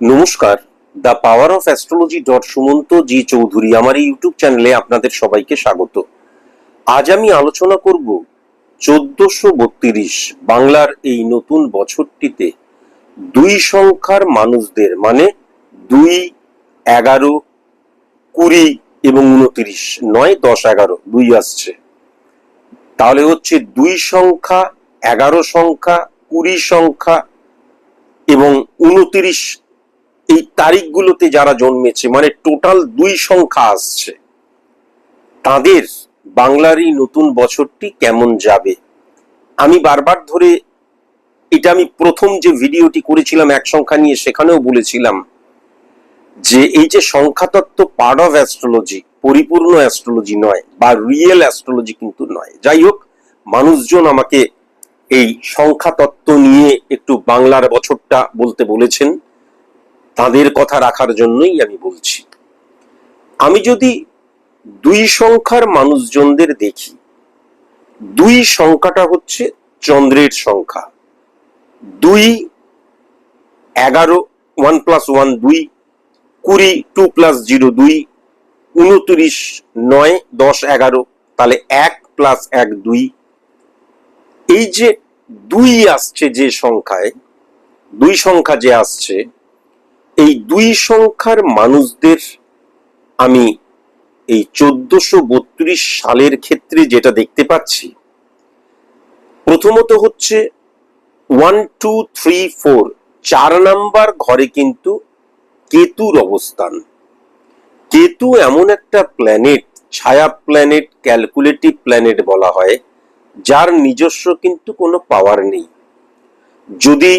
নমস্কার। The power of astrology dot Sumanta G Chowdhury আমার এই ইউটিউব চ্যানেলে আপনাদের সবাইকে স্বাগত। আজ আমি আলোচনা করব চোদ্দশো বত্রিশ বাংলার এই নতুন বছরটিতে দুই সংখ্যার মানুষদের মানে দুই, এগারো, কুড়ি এবং উনত্রিশ, নয়, দশ, এগারো, দুই আসছে। তাহলে হচ্ছে দুই সংখ্যা, এগারো সংখ্যা, কুড়ি সংখ্যা এবং উনত্রিশ এই তারিখগুলোতে যারা জন্মেছে মানে টোটাল দুই সংখ্যা আসছে, তাদের বাংলার এই নতুন বছরটি কেমন যাবে? আমি বারবার ধরে এটা আমি প্রথম যে ভিডিওটি করেছিলাম এক সংখ্যা নিয়ে, সেখানেও বলেছিলাম যে এই যে সংখ্যাতত্ত্ব পার্ট অফ অ্যাস্ট্রোলজি পরিপূর্ণ অ্যাস্ট্রোলজি নয় বা রিয়েল অ্যাস্ট্রোলজি কিন্তু নয়। যাই হোক, মানুষজন আমাকে এই সংখ্যাতত্ত্ব নিয়ে একটু বাংলার বছরটা বলতে বলেছেন। তাদের কথা রাখার জন্যই আমি বলছি। আমি যদি দুই সংখ্যার মানুষজনদের দেখি, দুই সংখ্যাটা হচ্ছে চন্দ্রের সংখ্যা। দুই এগারো ওয়ান প্লাস ওয়ান দুই, কুড়ি টু প্লাস জিরো দুই, উনত্রিশ, নয়, দশ, এগারো, তাহলে এক প্লাস এক, দুই। এই যে দুই আসছে যে সংখ্যায়, দুই সংখ্যা যে আসছে এই দুই সংখ্যার মানুষদের আমি এই চোদ্দশো বত্রিশ সালের ক্ষেত্রে যেটা দেখতে পাচ্ছি, প্রথমত হচ্ছে ওয়ান, টু, থ্রি, ফোর, চার নাম্বার ঘরে কিন্তু কেতুর অবস্থান। কেতু এমন একটা প্ল্যানেট ছায়া প্ল্যানেট ক্যালকুলেটিভ প্ল্যানেট বলা হয়, যার নিজস্ব কিন্তু কোনো পাওয়ার নেই। যদি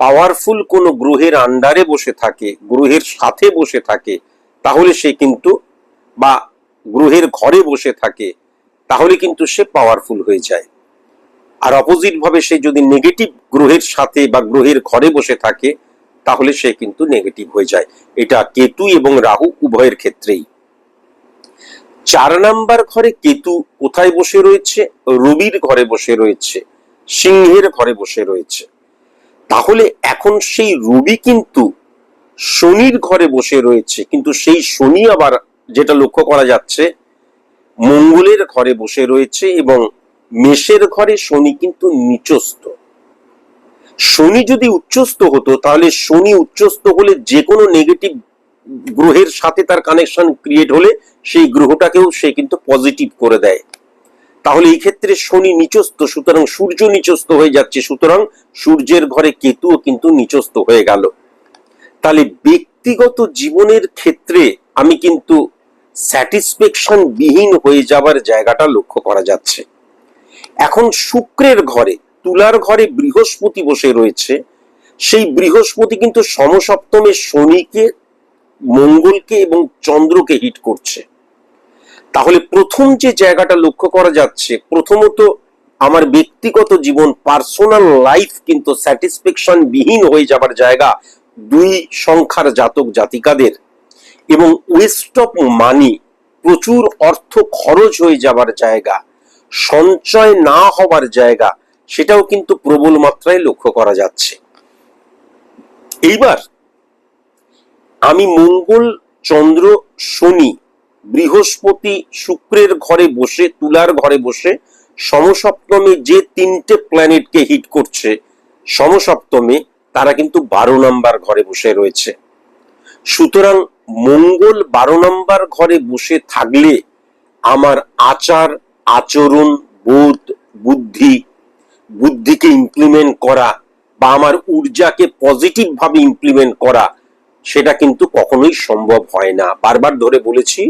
পাওয়ারফুল কোনো গ্রহের আন্ডারে বসে থাকে, গ্রহের সাথে বসে থাকে, তাহলে সে কিন্তু বা গ্রহের ঘরে বসে থাকে, তাহলে কিন্তু সে পাওয়ারফুল হয়ে যায়। আর অপোজিট ভাবে সে যদি নেগেটিভ গ্রহের সাথে বা গ্রহের ঘরে বসে থাকে, তাহলে সে কিন্তু নেগেটিভ হয়ে যায়। এটা কেতু এবং রাহু উভয়ের ক্ষেত্রেই। চার নাম্বার ঘরে কেতু কোথায় বসে রয়েছে? রবির ঘরে বসে রয়েছে, সিংহের ঘরে বসে রয়েছে। তাহলে এখন সেই রবি কিন্তু শনির ঘরে বসে রয়েছে, কিন্তু সেই শনি আবার যেটা লক্ষ্য করা যাচ্ছে, মঙ্গলের ঘরে বসে রয়েছে এবং মেষের ঘরে শনি কিন্তু নিচস্থ। শনি যদি উচ্চস্থ হতো, তাহলে শনি উচ্চস্থ হলে যে কোনো নেগেটিভ গ্রহের সাথে তার কানেকশন ক্রিয়েট হলে সেই গ্রহটাকেও সে কিন্তু পজিটিভ করে দেয়। তাহলে এই ক্ষেত্রে শনি নিচস্ত সুতরাং সূর্য নিচস্ত হয়ে যাচ্ছে, সুতরাং সূর্যের ঘরে কেতুও কিন্তু নিচস্ত হয়ে গেল। তাহলে ব্যক্তিগত জীবনের ক্ষেত্রে আমি কিন্তু স্যাটিসফ্যাকশন বিহীন হয়ে যাবার জায়গাটা লক্ষ্য করা যাচ্ছে। এখন শুক্রের ঘরে, তুলার ঘরে বৃহস্পতি বসে রয়েছে, সেই বৃহস্পতি কিন্তু সমসপ্তমে শনিকে, মঙ্গলকে এবং চন্দ্রকে হিট করছে। তাহলে প্রথম যে জায়গাটা লক্ষ্য করা যাচ্ছে, প্রথমত আমার ব্যক্তিগত জীবন পার্সোনাল লাইফ কিন্তু স্যাটিসফ্যাকশন বিহীন হয়ে যাবার জায়গা দুই সংখ্যার জাতক জাতিকাদের এবং ওয়েস্ট অফ মানি প্রচুর অর্থ খরচ হয়ে যাবার জায়গা, সঞ্চয় না হবার জায়গা, সেটাও কিন্তু প্রবল মাত্রায় লক্ষ্য করা যাচ্ছে। এইবার আমি মঙ্গল, চন্দ্র, শনি বৃহস্পতি শুক্রের ঘরে বসে, তুলার ঘরে বসে সমসপ্তমে যে তিনটে প্ল্যানেটকে হিট করছে, সমসপ্তমে তারা কিন্তু বারো নাম্বার ঘরে বসে রয়েছে। সুতরাং মঙ্গল বারো নাম্বার ঘরে বসে থাকলে আমার আচার, আচরণ, বোধ, বুদ্ধি, বুদ্ধিকে ইমপ্লিমেন্ট করা বা আমার ঊর্জাকে পজিটিভ ভাবে ইমপ্লিমেন্ট করা, সেটা কিন্তু কখনোই সম্ভব হয় না। বারবার ধরে বলেছি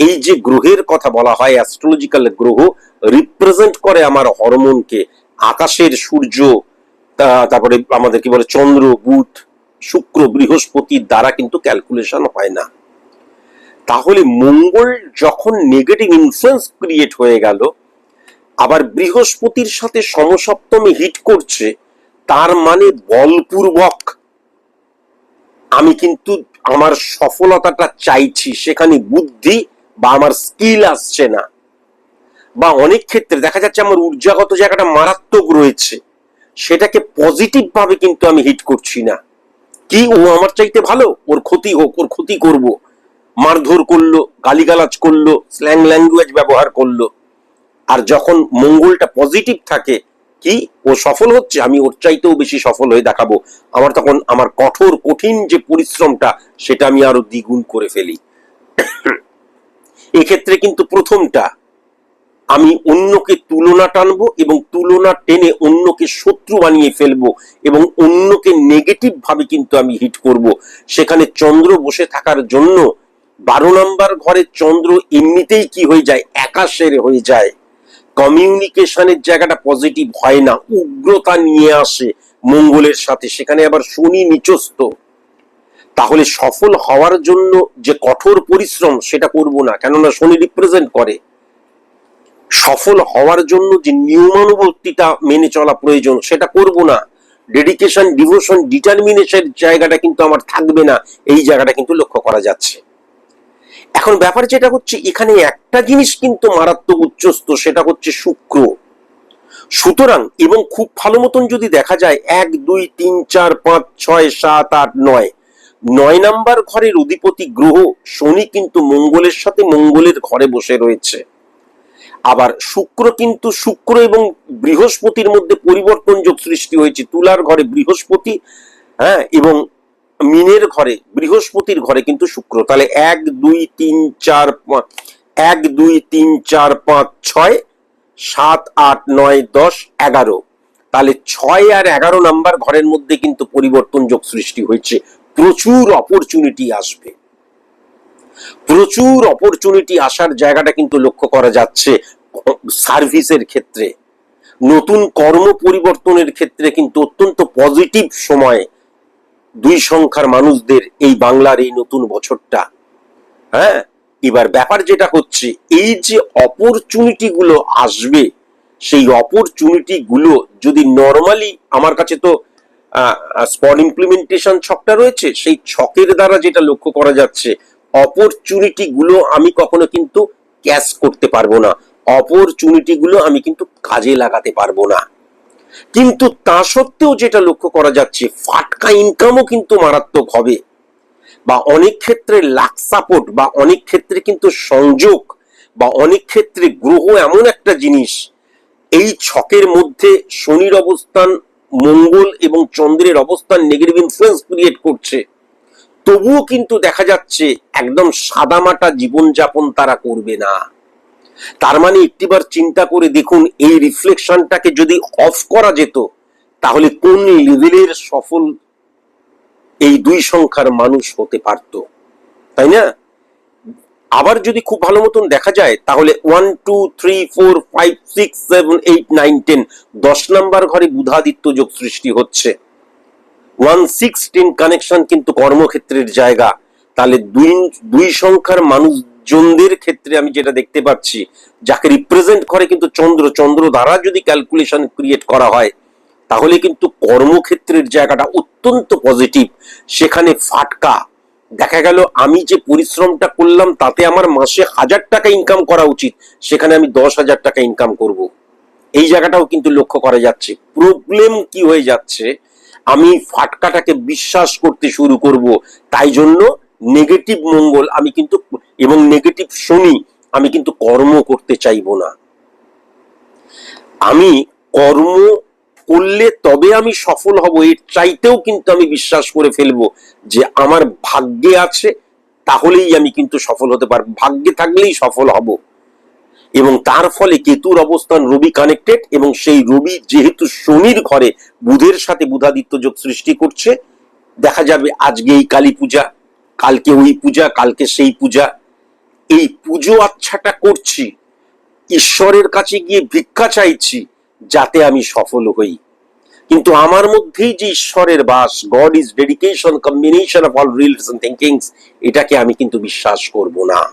এই যে গ্রহের কথা বলা হয় অ্যাস্ট্রোলজিক্যাল গ্রহ রিপ্রেজেন্ট করে আমার হরমোনকে। আকাশের সূর্য তারপরে আমাদের কি বলে, চন্দ্র, বুধ, শুক্র বৃহস্পতির দ্বারা কিন্তু ক্যালকুলেশন হয় না। তাহলে মঙ্গল যখন নেগেটিভ ইনফ্লুয়েন্স ক্রিয়েট হয়ে গেল, আবার বৃহস্পতির সাথে সমসপ্তমে হিট করছে, তার মানে বলপূর্বক আমি কিন্তু আমার সফলতাটা চাইছি, সেখানে বুদ্ধি বা আমার স্কিল আসছে না। বা অনেক ক্ষেত্রে দেখা যাচ্ছে আমার ঊর্জাগত জায়গাটা মারাত্মক রয়েছে। সেটাকে পজিটিভ ভাবে কিন্তু আমি হিট করছি না। কি? ও আমার চাইতে ভালো? ওর ক্ষতি হোক, ওর ক্ষতি করব। মারধর করল, গালিগালাজ করল স্ল্যাং ল্যাঙ্গুয়েজ ব্যবহার করল। আর যখন মঙ্গলটা পজিটিভ থাকে, কি? ও সফল হচ্ছে, আমি ওর চাইতেও বেশি সফল হয়ে দেখাবো। আমার তখন আমার কঠোর, কঠিন যে পরিশ্রমটা, সেটা আমি আরও দ্বিগুণ করে ফেলি। এক্ষেত্রে কিন্তু প্রথমটা, আমি অন্যকে তুলনা টানবো এবং তুলনা টেনে অন্যকে শত্রু বানিয়ে ফেলব এবং অন্যকে নেগেটিভ ভাবে কিন্তু আমি হিট করব। সেখানে চন্দ্র বসে থাকার জন্য বারো নম্বর ঘরে চন্দ্র এমনিতেই কি হয়ে যায়? একাশের হয়ে যায়। কমিউনিকেশনের জায়গাটা পজিটিভ হয় না, উগ্রতা নিয়ে আসে মঙ্গলের সাথে। সেখানে আবার শনি নিচস্ত তাহলে সফল হওয়ার জন্য যে কঠোর পরিশ্রম সেটা করব না, কেননা শনি রিপ্রেজেন্ট করে। সফল হওয়ার জন্য যে নিয়মানুবর্তিতা মেনে চলা প্রয়োজন, সেটা করব না। ডেডিকেশন ডিভোশন ডিটারমিনেশন জায়গাটা কিন্তু আমার থাকবে না, এই জায়গাটা কিন্তু লক্ষ্য করা যাচ্ছে। এখন ব্যাপার যেটা হচ্ছে, এখানে একটা জিনিস কিন্তু মারাত্মক উচ্চস্ত সেটা হচ্ছে শুক্র। সুতরাং, এবং খুব ভালো মতন যদি দেখা যায়, এক, দুই, তিন, চার, পাঁচ, ছয়, সাত, আট, নয় নয় নাম্বার ঘরের অধিপতি গ্রহ শনি কিন্তু মঙ্গলের সাথে মঙ্গলের ঘরে বসে রয়েছে। আবার শুক্র কিন্তু শুক্র এবং বৃহস্পতির মধ্যে পরিবর্তন যোগ সৃষ্টি হয়েছে। তুলার ঘরে বৃহস্পতি হ্যাঁ এবং মিনের ঘরে, বৃহস্পতির ঘরে কিন্তু শুক্র। তাহলে এক, দুই, তিন, চার এক, দুই, তিন, চার, পাঁচ, ছয়, সাত, আট, নয়, দশ, এগারো। তাহলে ছয় আর এগারো নাম্বার ঘরের মধ্যে কিন্তু পরিবর্তন যোগ সৃষ্টি হয়েছে। প্রচুর অপরচুনিটি আসবে। প্রচুর অপরচুনিটি আসার জায়গাটা কিন্তু লক্ষ্য করা যাচ্ছে সার্ভিসের ক্ষেত্রে। নতুন কর্ম পরিবর্তনের ক্ষেত্রে কিন্তু অত্যন্ত পজিটিভ সময় দুই সংখ্যার মানুষদের এই বাংলার এই নতুন বছরটা। হ্যাঁ এবার ব্যাপার যেটা হচ্ছে, এই যে অপরচুনিটি গুলো আসবে, সেই অপরচুনিটি গুলো যদি নর্মালি আমার কাছে তো স্পট ইমপ্লিমেন্টেশন ছকটা রয়েছে? সেই ছকের দ্বারা যেটা লক্ষ্য করা যাচ্ছে অপরচুনিটি গুলো আমি কখনো কিন্তু ক্যাশ করতে পারব না। অপরচুনিটি গুলো আমি কিন্তু কাজে লাগাতে পারব না। কিন্তু তা সত্ত্বেও যেটা লক্ষ্য করা যাচ্ছে, ফাটকা ইনকামও কিন্তু মারাত্মক হবে। বা অনেক ক্ষেত্রে লাক সাপোর্ট বা অনেক ক্ষেত্রে কিন্তু সংযোগ, বা অনেক ক্ষেত্রে গ্রহ এমন একটা জিনিস, এই ছকের মধ্যে শনির অবস্থান মঙ্গল এবং চন্দ্রের অবস্থান নেগেটিভ ইনফ্লুয়েন্স ক্রিয়েট করছে। তবুও কিন্তু দেখা যাচ্ছে একদম সাদামাটা জীবনযাপন তারা করবে না। তার মানে একটিবার চিন্তা করে দেখুন, এই রিফ্লেকশনটাকে যদি অফ করা যেত, তাহলে কোন লেভেলের সফল এই দুই সংখ্যার মানুষ হতে পারত। তাই না? আবার যদি খুব ভালো মতন দেখা যায়, তাহলে one two three four five six seven eight nine ten দশ নাম্বার ঘরে বুধাদিত্য যোগ সৃষ্টি হচ্ছে। ওয়ান সিক্স টেন কানেকশন কিন্তু কর্মক্ষেত্রের জায়গা। তাহলে দুই দুই সংখ্যার মানুষজনদের ক্ষেত্রে আমি যেটা দেখতে পাচ্ছি, যাকে রিপ্রেজেন্ট করে কিন্তু চন্দ্র চন্দ্র দ্বারা যদি ক্যালকুলেশন ক্রিয়েট করা হয়, তাহলে কিন্তু কর্মক্ষেত্রের জায়গাটা অত্যন্ত পজিটিভ সেখানে ফাটকা দেখা গেল আমি যে পরিশ্রমটা করলাম তাতে আমার মাসে হাজার টাকা ইনকাম করা উচিত, সেখানে আমি দশ হাজার টাকা ইনকাম করব। এই জায়গাটাও কিন্তু লক্ষ্য করা যাচ্ছে। প্রবলেম কি হয়ে যাচ্ছে? আমি ফাটকাটাকে বিশ্বাস করতে শুরু করব। তাই জন্য নেগেটিভ মঙ্গল আমি কিন্তু, এবং নেগেটিভ শনি আমি কিন্তু কর্ম করতে চাইব না। আমি কর্ম করলে তবে আমি সফল হব, এর চাইতেও কিন্তু আমি বিশ্বাস করে ফেলব যে আমার ভাগ্যে আছে, তাহলেই আমি কিন্তু সফল হতে পারব, ভাগ্যে থাকলেই সফল হব। এবং তার ফলে কেতুর অবস্থান রবি কানেক্টেড এবং সেই রবি যেহেতু শনির ঘরে বুধের সাথে বুধাদিত্য যোগ সৃষ্টি করছে, দেখা যাবে আজকে এই কালী পূজা, কালকে ওই পূজা, কালকে সেই পূজা। এই পুজো আচ্ছাটা করছি, ঈশ্বরের কাছে গিয়ে ভিক্ষা চাইছি যাতে আমি সফল হই। কিন্তু আমার মধ্যেই যে ঈশ্বরের বাস God is dedication combination of all reels and thinkings এটাকে আমি কিন্তু বিশ্বাস করব না।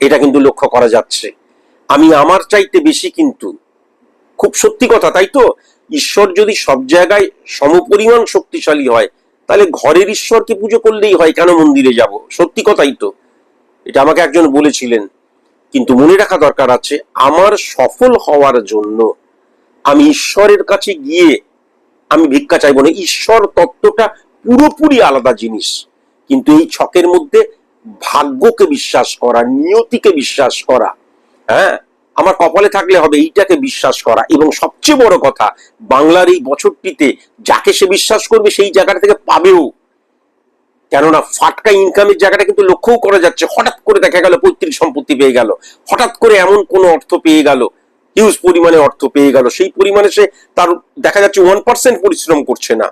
এটা কিন্তু লক্ষ্য করা যাচ্ছে। আমি আমার চাইতে বেশি কিন্তু, খুব সত্যি কথা, তাই তো? ঈশ্বর যদি সব জায়গায় সমপরিমাণ শক্তিশালী হয়, তাহলে ঘরের ঈশ্বরকে পুজো করলেই হয়, কেন মন্দিরে যাব? সত্যি কথাই তো। এটা আমাকে একজন বলেছিলেন। কিন্তু মনে রাখা দরকার আছে, আমার সফল হওয়ার জন্য আমি ঈশ্বরের কাছে গিয়ে আমি ভিক্ষা চাইব না। ঈশ্বর তত্ত্বটা পুরোপুরি আলাদা জিনিস। কিন্তু এই ছকের মধ্যে ভাগ্যকে বিশ্বাস করা, নিয়তিকে বিশ্বাস করা হ্যাঁ? আমার কপালে থাকলে হবে এইটাকে বিশ্বাস করা। এবং সবচেয়ে বড় কথা, বাংলার এই বছরটিতে যাকে সে বিশ্বাস করবে সেই জায়গাটা থেকে পাবেও। কেননা ফাটকা ইনকামের জায়গাটা কিন্তু লক্ষ্যও করা যাচ্ছে। হঠাৎ করে দেখা গেল পৈতৃক সম্পত্তি পেয়ে গেল। হঠাৎ করে এমন কোনো অর্থ পেয়ে গেল। হিউজ পরিমাণে অর্থ পেয়ে গেল। সেই পরিমাণে সে তার দেখা যাচ্ছে ওয়ান পার্সেন্ট পরিশ্রম করছে না।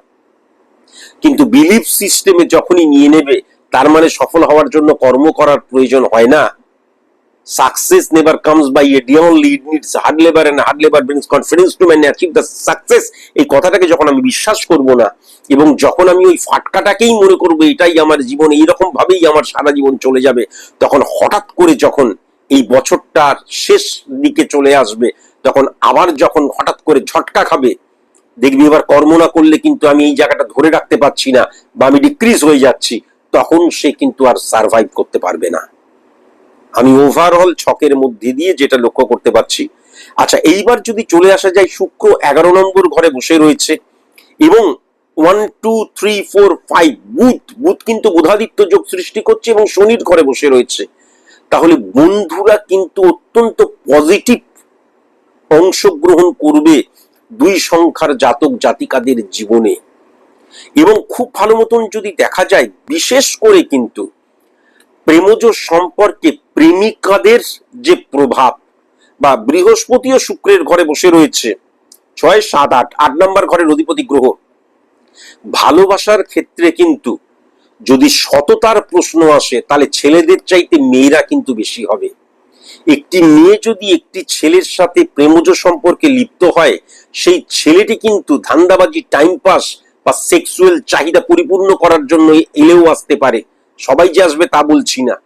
কিন্তু বিলিফ সিস্টেমে যখনই নিয়ে নেবে, তার মানে সফল হওয়ার জন্য কর্ম করার প্রয়োজন হয় না। Success never comes by a day only it needs hard labour and hard labour brings confidence to man achieve the success এই কথাটাকে যখন আমি বিশ্বাস করব না, এবং যখন আমি ওই ফাটকাটাকেই মনে করব, এটাই আমার জীবন এইরকম ভাবেই আমার সারা জীবন চলে যাবে, তখন হঠাৎ করে যখন এই বছরটার শেষ দিকে চলে আসবে। তখন আবার যখন হঠাৎ করে ঝটকা খাবে, দেখবি এবার কর্ম না করলে কিন্তু আমি এই জায়গাটা ধরে রাখতে পারছি না বা আমি ডিক্রিজ হয়ে যাচ্ছি, তখন সে কিন্তু আর সার্ভাইভ করতে পারবে না। আমি ওভারঅল ছকের মধ্যে দিয়ে যেটা লক্ষ্য করতে পারছি। আচ্ছা এইবার যদি চলে আসা যায়, শুক্র এগারো নম্বর ঘরে বসে রয়েছে এবং one two three four five Budh Budh কিন্তু বুধাদিত্য যোগ সৃষ্টি করছে এবং শনির ঘরে বসে রয়েছে। তাহলে বন্ধুরা কিন্তু অত্যন্ত পজিটিভ অংশগ্রহণ করবে দুই সংখ্যার জাতক জাতিকাদের জীবনে। এবং খুব ভালো মতন যদি দেখা যায়, বিশেষ করে কিন্তু প্রেমজ সম্পর্কে প্রেমিকাদের যে প্রভাব বা বৃহস্পতি ও শুক্রের ঘরে বসে রয়েছে, ছয়, সাত, আট আট নম্বর ঘরের অধিপতি গ্রহ। ভালোবাসার ক্ষেত্রে কিন্তু যদি সততার প্রশ্ন আসে, তাহলে ছেলেদের চাইতে মেয়েরা কিন্তু বেশি হবে। একটি মেয়ে যদি একটি ছেলের সাথে প্রেমজ সম্পর্কে লিপ্ত হয়, সেই ছেলেটি কিন্তু ধান্দাবাজি, টাইম পাস বা সেক্সুয়াল চাহিদা পরিপূর্ণ করার জন্য এলেও আসতে পারে। সবাই যে আসবে তা বলছি না।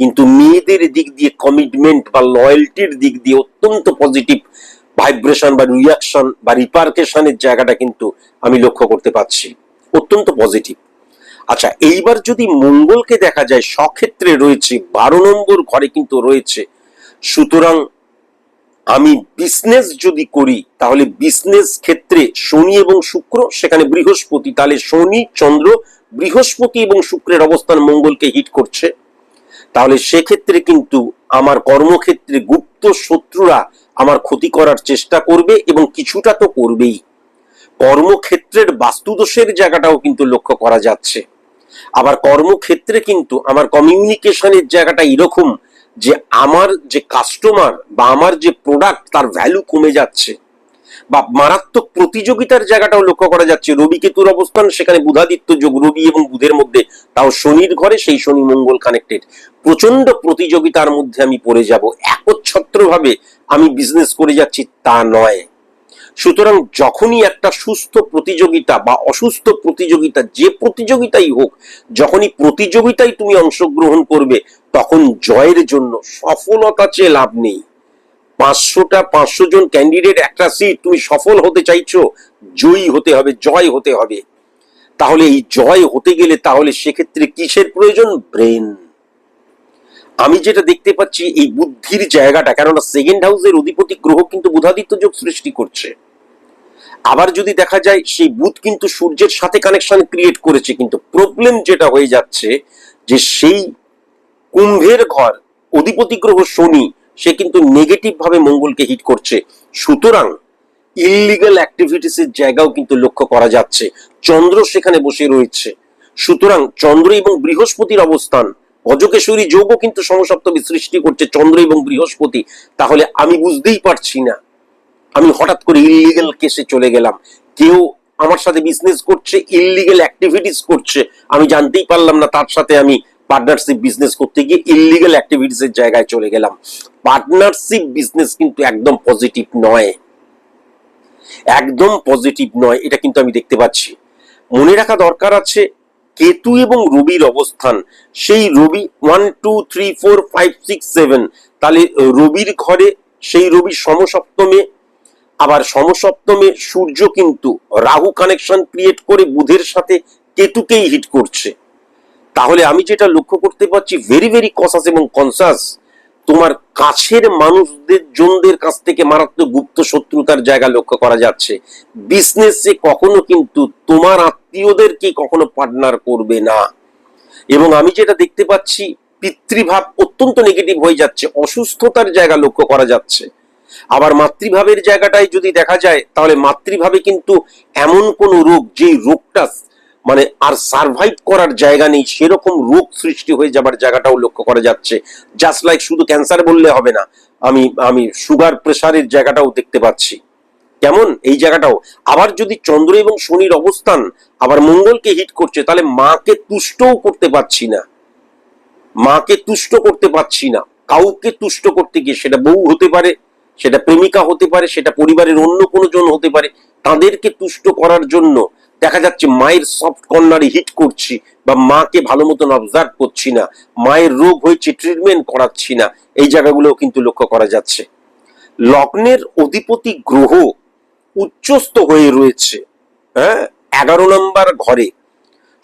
কিন্তু মেয়েদের দিক দিয়ে কমিটমেন্ট বা লয়্যালটির দিক দিয়ে অত্যন্ত পজিটিভ ভাইব্রেশন বা রিয়াকশন বা রিপার্কেশনের জায়গাটা কিন্তু আমি লক্ষ্য করতে পারছি। অত্যন্ত পজিটিভ আচ্ছা এইবার যদি মঙ্গলকে দেখা যায়, সক্ষেত্রে রয়েছে, বারো নম্বর ঘরে কিন্তু রয়েছে। সুতরাং আমি বিজনেস যদি করি, তাহলে বিজনেস ক্ষেত্রে শনি এবং শুক্র, সেখানে বৃহস্পতি, তাহলে শনি, চন্দ্র, বৃহস্পতি এবং শুক্রের অবস্থান মঙ্গলকে হিট করছে। তাহলে সেক্ষেত্রে কিন্তু আমার কর্মক্ষেত্রে গুপ্ত শত্রুরা আমার ক্ষতি করার চেষ্টা করবে এবং কিছুটা তো করবেই। কর্মক্ষেত্রের বাস্তুদোষের জায়গাটাও কিন্তু লক্ষ্য করা যাচ্ছে। আবার কর্মক্ষেত্রে কিন্তু আমার কমিউনিকেশনের জায়গাটা এরকম যে আমার যে কাস্টমার বা আমার যে প্রোডাক্ট তার ভ্যালু কমে যাচ্ছে বা মারাত্মক প্রতিযোগিতার জায়গাটাও লক্ষ্য করা যাচ্ছে। রবি কেতুর অবস্থান সেখানে বুধাদিত্য, যোগ রবি এবং বুধের মধ্যে তাও শনির ঘরে, সেই শনি মঙ্গল কানেক্টেড প্রচণ্ড প্রতিযোগিতার মধ্যে আমি পড়ে যাব। একচ্ছত্র ভাবে আমি বিজনেস করে যাচ্ছি তা নয়। সুতরাং যখনই একটা সুস্থ প্রতিযোগিতা বা অসুস্থ প্রতিযোগিতা যে প্রতিযোগিতাই হোক, যখনই প্রতিযোগিতায় তুমি অংশগ্রহণ করবে, তখন জয়ের জন্য সফলতা চেয়ে লাভ নেই। পাঁচশোটা পাঁচশো জন ক্যান্ডিডেট একটা সিট তুমি সফল হতে চাইছো, জয়ী হতে হবে, জয় হতে হবে। তাহলে এই জয় হতে গেলে তাহলে সেক্ষেত্রে কিসের প্রয়োজন? ব্রেন আমি যেটা দেখতে পাচ্ছি, এই বুদ্ধির জায়গাটা, কেননা সেকেন্ড হাউসের অধিপতি গ্রহ কিন্তু বুধাদিত্য যোগ সৃষ্টি করছে। আবার যদি দেখা যায়, সেই বুধ কিন্তু সূর্যের সাথে কানেকশন ক্রিয়েট করেছে, কিন্তু প্রবলেম যেটা হয়ে যাচ্ছে যে সেই কুম্ভের ঘর, অধিপতি গ্রহ শনি, সে কিন্তু নেগেটিভ ভাবে মঙ্গলকে হিট করছে। সুতরাং ইললিগাল অ্যাক্টিভিটিস এর জায়গাও কিন্তু লক্ষ্য করা যাচ্ছে। চন্দ্র সেখানে বসে রয়েছে। সুতরাং চন্দ্র এবং বৃহস্পতির অবস্থান, অজকেশ্বরী যোগও কিন্তু সমসপ্তমী সৃষ্টি করছে চন্দ্র এবং বৃহস্পতি। তাহলে আমি বুঝতেই পারছি না আমি হঠাৎ করে ইললিগাল কেসে চলে গেলাম। কেউ আমার সাথে বিজনেস করছে ইললিগাল অ্যাক্টিভিটিস করছে, আমি জানতেই পারলাম না তার সাথে আমি পার্টনারশিপ বিজনেস করতে গিয়ে ইললিগাল অ্যাক্টিভিটিস এর জায়গায় চলে গেলাম। পার্টনারশিপ বিজনেস কিন্তু একদম পজিটিভ নয়। একদম পজিটিভ নয়, এটা কিন্তু আমি দেখতে পাচ্ছি। মনে রাখা দরকার আছে, কেতু এবং রবির অবস্থান। সেই Rabi one two three four five six seven তাহলে রবির ঘরে, সেই রবি সমসপ্তমে আবার সমসপ্তমে সূর্য কিন্তু রাহু কানেকশন ক্রিয়েট করে বুধের সাথে কেতুকেই হিট করছে। তাহলে আমি যেটা লক্ষ্য করতে পারছি ভেরি ভেরি কসাস এবং কনসাস তোমার কাছের মানুষদের, জনদের কাছ থেকে মারাত্মক গুপ্ত শত্রুতার জায়গা লক্ষ্য করা যাচ্ছে। বিজনেসে কখনো কিন্তু তোমার আত্মীয়দেরকে কখনো পার্টনার করবে না। এবং আমি যেটা দেখতে পাচ্ছি, পিতৃভাব অত্যন্ত নেগেটিভ হয়ে যাচ্ছে, অসুস্থতার জায়গা লক্ষ্য করা যাচ্ছে। আবার মাতৃভাবের জায়গাটায় যদি দেখা যায়, তাহলে মাতৃভাবে কিন্তু এমন কোন রোগ যেই রোগটা মানে আর সার্ভাইভ করার জায়গা নেই, সেরকম রোগ সৃষ্টি হয়ে যাবার জায়গাটাও লক্ষ্য করা যাচ্ছে। জাস্ট লাইক শুধু ক্যান্সার বললে হবে না, আমি আমি সুগার প্রেসারের জায়গাটাও দেখতে পাচ্ছি। কেমন? এই জায়গাটাও। আবার যদি চন্দ্র এবং শনির অবস্থান আবার মঙ্গলকে হিট করছে, তাহলে মাকে তুষ্টও করতে পারছি না। মাকে তুষ্ট করতে পারছি না। কাউকে তুষ্ট করতে গিয়ে সেটা বউ হতে পারে সেটা প্রেমিকা হতে পারে, সেটা পরিবারের অন্য কোনো জন হতে পারে, তাদেরকে তুষ্ট করার জন্য দেখা যাচ্ছে মায়ের সফট কর্নারে হিট করছি বা মাকে ভালো মতন অবজার্ভ করছি না, মায়ের রোগ হয়েছে ট্রিটমেন্ট করাচ্ছি না, এই জায়গাগুলোও কিন্তু লক্ষ্য করা যাচ্ছে। লগ্নের অধিপতি গ্রহ উচ্চস্থ হয়ে রয়েছে হ্যাঁ? এগারো নম্বর ঘরে।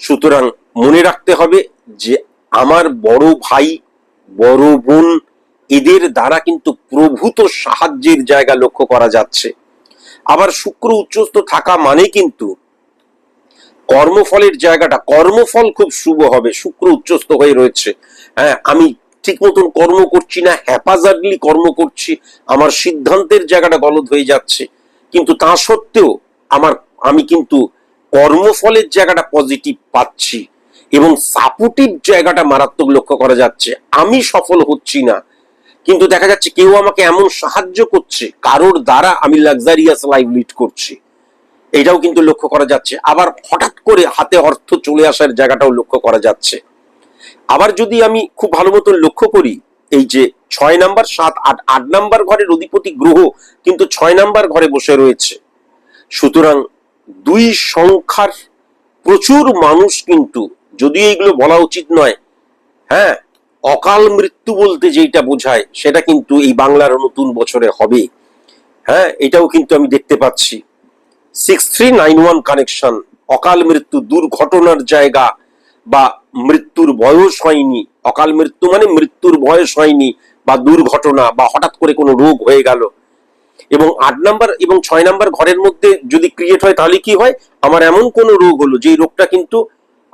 সুতরাং মনে রাখতে হবে যে আমার বড় ভাই, বড় বোন এদের দ্বারা কিন্তু প্রভূত সাহায্যের জায়গা লক্ষ্য করা যাচ্ছে। আবার শুক্র উচ্চস্থ থাকা মানে কিন্তু কর্মফলের জায়গাটা, কর্মফল খুব শুভ হবে, শুক্র উচ্চস্থ হয়ে রয়েছে। হ্যাঁ আমি ঠিক মতন কর্ম করছি না হ্যাপাজার্ডলি কর্ম করছি, আমার সিদ্ধান্তের জায়গাটা গলদ হয়ে যাচ্ছে। কিন্তু তা সত্ত্বেও আমার, আমি কিন্তু কর্মফলের জায়গাটা পজিটিভ পাচ্ছি এবং সাপোর্টিভ জায়গাটা মারাত্মক লক্ষ্য করা যাচ্ছে। আমি সফল হচ্ছি না কিন্তু দেখা যাচ্ছে কেউ আমাকে এমন সাহায্য করছে, কারোর দ্বারা আমি লাক্সারিয়াস লাইফ লিড করছি। এটাও কিন্তু লক্ষ্য করা যাচ্ছে। আবার হঠাৎ করে হাতে অর্থ চলে আসার জায়গাটাও লক্ষ্য করা যাচ্ছে। আবার যদি আমি খুব ভালো মতো লক্ষ্য করি, এই যে ছয় নাম্বার সাত আট আট নাম্বার ঘরের অধিপতি গ্রহ কিন্তু ছয় নাম্বার ঘরে বসে রয়েছে। সুতরাং দুই সংখ্যার প্রচুর মানুষ কিন্তু যদিও এগুলো বলা উচিত নয় হ্যাঁ অকাল মৃত্যু বলতে যেটা বোঝায়, সেটা কিন্তু এই বাংলার নতুন বছরে হবে। হ্যাঁ এটাও কিন্তু আমি দেখতে পাচ্ছি। Six three nine one connection অকাল মৃত্যু দুর্ঘটনার জায়গা বা মৃত্যুর বয়স হয়নি। অকাল মৃত্যু মানে মৃত্যুর বয়স হয়নি বা দুর্ঘটনা বা হঠাৎ করে কোনো রোগ হয়ে গেল। এবং আট নাম্বার এবং ছয় নাম্বার ঘরের মধ্যে যদি ক্রিয়েট হয়, তাহলে কি হয়? আমার এমন কোনো রোগ হলো যে রোগটা কিন্তু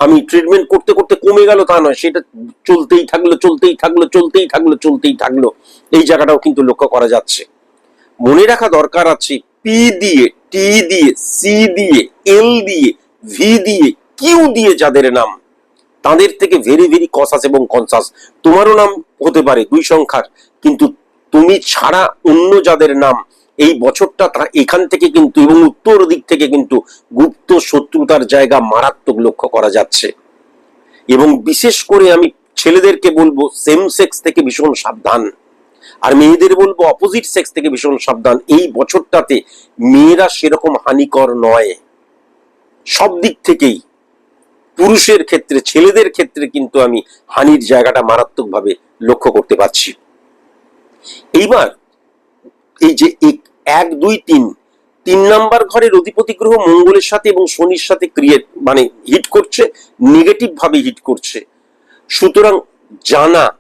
আমি ট্রিটমেন্ট করতে করতে কমে গেল তা নয়, সেটা চলতেই থাকল চলতেই থাকল চলতেই থাকল চলতেই থাকল। এই জায়গাটাও কিন্তু লক্ষ্য করা যাচ্ছে। মনে রাখা দরকার আছে পি দিয়ে টি দিয়ে সি দিয়ে এল দিয়ে ভি দিয়ে কিউ দিয়ে যাদের নাম, তাদের থেকে ভেরি ভেরি কসাস এবং কনসাস তোমারও নাম হতে পারে দুই সংখ্যার, কিন্তু তুমি ছাড়া অন্য যাদের নাম এই বছরটা তা এখান থেকে কিন্তু এবং উত্তর দিক থেকে কিন্তু গুপ্ত শত্রুতার জায়গা মারাত্মক লক্ষ্য করা যাচ্ছে। এবং বিশেষ করে আমি ছেলেদেরকে বলব সেম সেক্স থেকে ভীষণ সাবধান। আর মেয়েদের বলব অপোজিট সেক্স থেকে ভীষণ সাবধান। এই বছরটাতে মেয়েরা সেরকম হানিকর নয়। সব দিক থেকেই পুরুষের ক্ষেত্রে, ছেলেদের ক্ষেত্রে কিন্তু আমি হানির জায়গাটা মারাত্মকভাবে লক্ষ্য করতে পারছি। এইবার এই যে এক- দুই, তিন। তিন নাম্বার ঘরের অধিপতি গ্রহ মঙ্গলের সাথে এবং শনির সাথে ক্রিয়েট মানে হিট করছে নেগেটিভ ভাবে হিট করছে। সুতরাং জানা,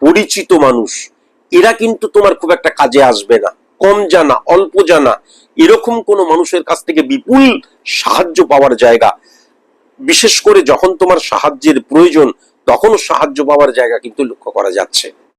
পরিচিত মানুষ, এরা কিন্তু তোমার খুব একটা কাজে আসবে না। কম জানা, অল্প জানা, এরকম কোনো মানুষের কাছ থেকে বিপুল সাহায্য পাওয়ার জায়গা। বিশেষ করে যখন তোমার সাহায্যের প্রয়োজন তখন সাহায্য পাওয়ার জায়গা কিন্তু লক্ষ্য করা যাচ্ছে।